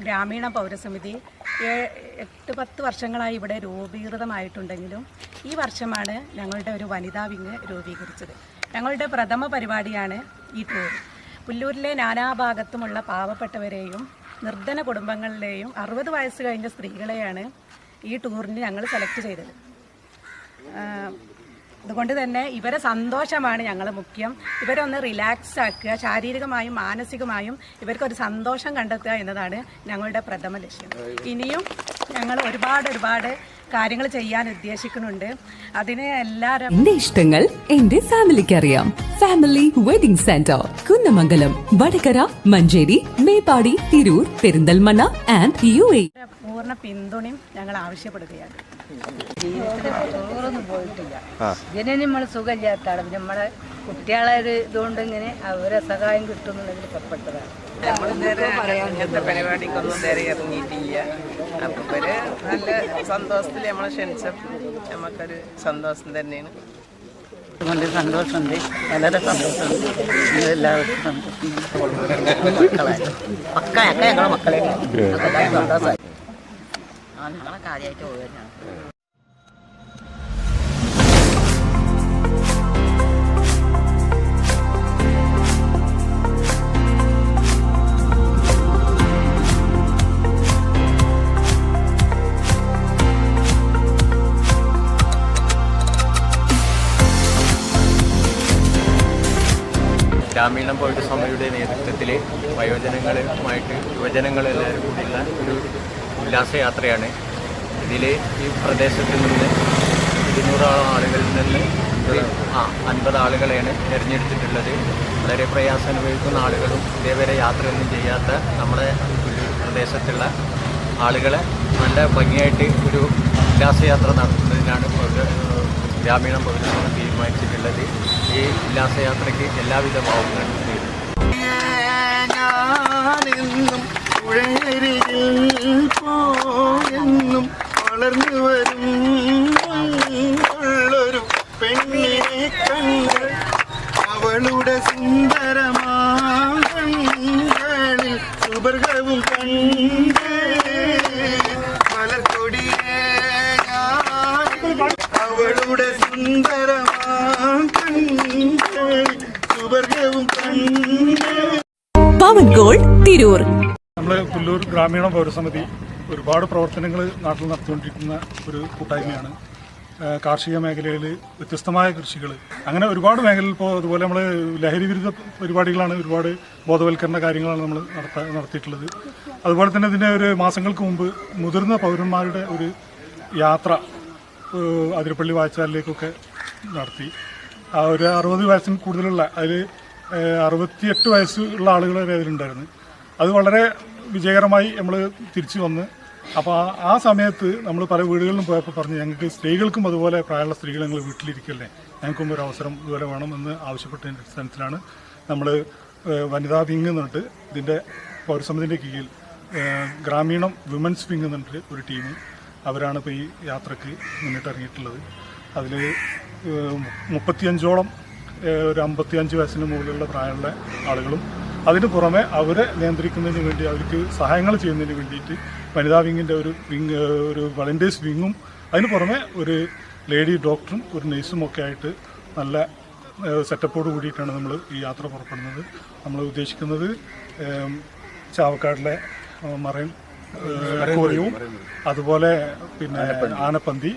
ഗ്രാമീണ പൗരസമിതി എട്ട് പത്ത് വർഷങ്ങളായി ഇവിടെ രൂപീകൃതമായിട്ടുണ്ടെങ്കിലും ഈ വർഷമാണ് ഞങ്ങളുടെ ഒരു വനിതാ വിങ് രൂപീകരിച്ചത്. ഞങ്ങളുടെ പ്രഥമ പരിപാടിയാണ് ഈ ടൂർ. പുല്ലൂരിലെ നാനാഭാഗത്തുമുള്ള പാവപ്പെട്ടവരെയും നിർധന കുടുംബങ്ങളിലെയും അറുപത് വയസ്സ് കഴിഞ്ഞ സ്ത്രീകളെയാണ് ഈ ടൂറിന് ഞങ്ങൾ സെലക്ട് ചെയ്തത്. അതുകൊണ്ട് തന്നെ ഇവരെ സന്തോഷമാണ് ഞങ്ങൾ മുഖ്യം. ഇവരെ ഒന്ന് റിലാക്സ് ആക്കുക ശാരീരികമായും മാനസികമായും ഇവർക്കൊരു സന്തോഷം കണ്ടെത്തുക എന്നതാണ് ഞങ്ങളുടെ പ്രഥമ ലക്ഷ്യം. ഇനിയും ഞങ്ങൾ ഒരുപാട് ഒരുപാട് കാര്യങ്ങൾ ചെയ്യാൻ ഉദ്ദേശിക്കുന്നുണ്ട്. അതിന് എല്ലാവരും എന്റെ ഇഷ്ടങ്ങൾ എന്റെ ഫാമിലിക്ക് അറിയാം Family Wedding Centre Kunnamangalam Vadakara Manjeri Meppadi Tirur Perinthalmanna and U A പൂർണ പിന്തുണയും ഞങ്ങൾ ആവശ്യപ്പെടുകയാണ്. ചോറൊന്നും പോയിട്ടില്ല. ഇതിനെ നമ്മൾ സുഖമില്ലാത്താണ് നമ്മളെ കുട്ടികളെ ഒരു ഇതുകൊണ്ട് ഇങ്ങനെ അവരെ സഹായം കിട്ടുന്നുണ്ടെങ്കിൽ പെട്ടതാണ് ഇങ്ങനത്തെ പരിപാടിക്കൊന്നും നേരെ ഇറങ്ങിയിട്ടില്ല. അപ്പം ഇവർ നല്ല സന്തോഷത്തിൽ നമ്മളെ ക്ഷണിച്ചപ്പോൾ നമുക്കൊരു സന്തോഷം തന്നെയാണ്. കൊണ്ട് സന്തോഷമുണ്ട്. വളരെ സന്തോഷമുണ്ട്. എല്ലാവർക്കും സന്തോഷം. മക്കളെ മക്കളൊക്കെ ഞങ്ങളെ മക്കളെ. സന്തോഷമായി. ഗ്രാമീണ പൗരസഭയുടെ നേതൃത്വത്തിൽ വയോജനങ്ങളുമായിട്ട് യുവജനങ്ങളെല്ലാവരും കൂടിയുള്ള ഒരു ഉല്ലാസയാത്രയാണ്. ഇതിൽ ഈ പ്രദേശത്ത് നിന്ന് ഇരുന്നൂറോളം ആളുകളിൽ നിന്ന് ആ അൻപത് ആളുകളെയാണ് തിരഞ്ഞെടുത്തിട്ടുള്ളത്. വളരെ പ്രയാസം അനുഭവിക്കുന്ന ആളുകളും ഇതേവരെ യാത്രയൊന്നും ചെയ്യാത്ത നമ്മുടെ പ്രദേശത്തുള്ള ആളുകളെ നല്ല ഭംഗിയായിട്ട് ഒരു ഉല്ലാസയാത്ര നടത്തുന്നതിനാണ് ഗ്രാമീണ പൗരന്മാർ തീരുമാനിച്ചിട്ടുള്ളത്. ഈ ഉല്ലാസയാത്രയ്ക്ക് എല്ലാവിധ ഭാവങ്ങളും ഞാനെന്നും പുഴയരികിൽ പോയെന്നും വളർന്നു വരും ഉള്ളൊരു പെണ്ണിനെ കണ്ട് അവളുടെ സുന്ദരമാങ്ങളിൽ സുവർഗവും കണ്ട് മലർക്കൊടിയേ അവളുടെ സുന്ദരമാങ്ങളിൽ സുവർഗവും കണ്ട് പവൻ ഗോൾഡ് തിരൂർ. നമ്മൾ പുല്ലൂർ ഗ്രാമീണ പൗരസമിതി ഒരുപാട് പ്രവർത്തനങ്ങൾ നാട്ടിൽ നടത്തിക്കൊണ്ടിരിക്കുന്ന ഒരു കൂട്ടായ്മയാണ്. കാർഷിക മേഖലയിൽ വ്യത്യസ്തമായ കൃഷികൾ അങ്ങനെ ഒരുപാട് മേഖലയിൽ ഇപ്പോൾ അതുപോലെ നമ്മൾ ലഹരി വിരുദ്ധ പരിപാടികളാണ് ഒരുപാട് ബോധവൽക്കരണ കാര്യങ്ങളാണ് നമ്മൾ നടത്ത നടത്തിയിട്ടുള്ളത്. അതുപോലെ തന്നെ ഇതിന്റെ ഒരു മാസങ്ങൾക്ക് മുമ്പ് മുതിർന്ന പൗരന്മാരുടെ ഒരു യാത്ര അതിരപ്പള്ളി വായച്ചാലിലേക്കൊക്കെ നടത്തി. ഒരു അറുപത് വയസ്സിന് കൂടുതലുള്ള അതിൽ അറുപത്തിയെട്ട് വയസ്സുള്ള ആളുകൾ വരെ അതിലുണ്ടായിരുന്നു. അത് വളരെ വിജയകരമായി നമ്മൾ തിരിച്ചു വന്ന്. അപ്പോൾ ആ- സമയത്ത് നമ്മൾ പല വീടുകളിലും പോയപ്പോൾ പറഞ്ഞു ഞങ്ങൾക്ക് സ്ത്രീകൾക്കും അതുപോലെ പ്രായമുള്ള സ്ത്രീകൾ ഞങ്ങൾ വീട്ടിലിരിക്കല്ലേ? ഞങ്ങൾക്കും ഒരു അവസരം ഇതുപോലെ വേണമെന്ന് ആവശ്യപ്പെട്ടതിന്റെ അടിസ്ഥാനത്തിലാണ് നമ്മൾ വനിതാ വിങ് എന്നിട്ട് ഇതിന്റെ പൗരസമിതിന്റെ കീഴിൽ ഗ്രാമീണം വിമൻസ് വിങ് എന്നിട്ട് ഒരു ടീം അവരാണ് ഇപ്പോൾ ഈ യാത്രയ്ക്ക് മുന്നിട്ടിറങ്ങിയിട്ടുള്ളത് അതിൽ മുപ്പത്തിയഞ്ചോളം ഒരു അമ്പത്തിയഞ്ച് വയസ്സിന് മുകളിലുള്ള പ്രായമുള്ള ആളുകളും അതിന് പുറമെ അവരെ നിയന്ത്രിക്കുന്നതിന് വേണ്ടി അവർക്ക് സഹായങ്ങൾ ചെയ്യുന്നതിന് വേണ്ടിയിട്ട് വനിതാ വിങ്ങിന്റെ ഒരു വിങ് ഒരു വളണ്ടിയേഴ്സ് വിങ്ങും അതിന് പുറമെ ഒരു ലേഡി ഡോക്ടറും ഒരു നഴ്സും ഒക്കെ ആയിട്ട് നല്ല സെറ്റപ്പോട് കൂടിയിട്ടാണ് നമ്മൾ ഈ യാത്ര പുറപ്പെടുന്നത്. നമ്മൾ ഉദ്ദേശിക്കുന്നത് ചാവക്കാടിലെ മറൈൻ കോറിയവും അതുപോലെ പിന്നെ ആനപ്പന്തി.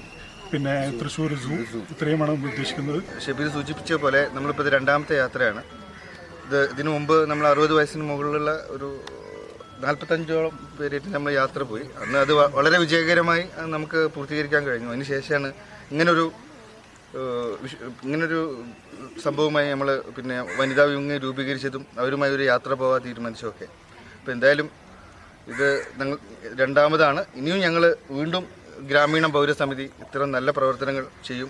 പിന്നെ തൃശ്ശൂർ സൂ ഇത്രയുമാണ് നമ്മൾ ഉദ്ദേശിക്കുന്നത്. ഷബീർ സൂചിപ്പിച്ച പോലെ നമ്മളിപ്പോൾ ഇത് രണ്ടാമത്തെ യാത്രയാണ്. ഇത് ഇതിനു മുമ്പ് നമ്മൾ അറുപത് വയസ്സിന് മുകളിലുള്ള ഒരു നാൽപ്പത്തഞ്ചോളം പേരായിട്ട് നമ്മൾ യാത്ര പോയി. അന്ന് അത് വളരെ വിജയകരമായി നമുക്ക് പൂർത്തീകരിക്കാൻ കഴിഞ്ഞു. അതിന് ശേഷമാണ് ഇങ്ങനൊരു ഇങ്ങനൊരു സംഭവമായി നമ്മൾ പിന്നെ വനിതാ വിങ് രൂപീകരിച്ചതും അവരുമായി ഒരു യാത്ര പോകാൻ തീരുമാനിച്ചതൊക്കെ. അപ്പോൾ എന്തായാലും ഇത് ഞങ്ങൾ രണ്ടാമതാണ്. ഇനിയും ഞങ്ങൾ വീണ്ടും ഗ്രാമീണ പൗരസമിതി ഇത്തരം നല്ല പ്രവർത്തനങ്ങൾ ചെയ്യും.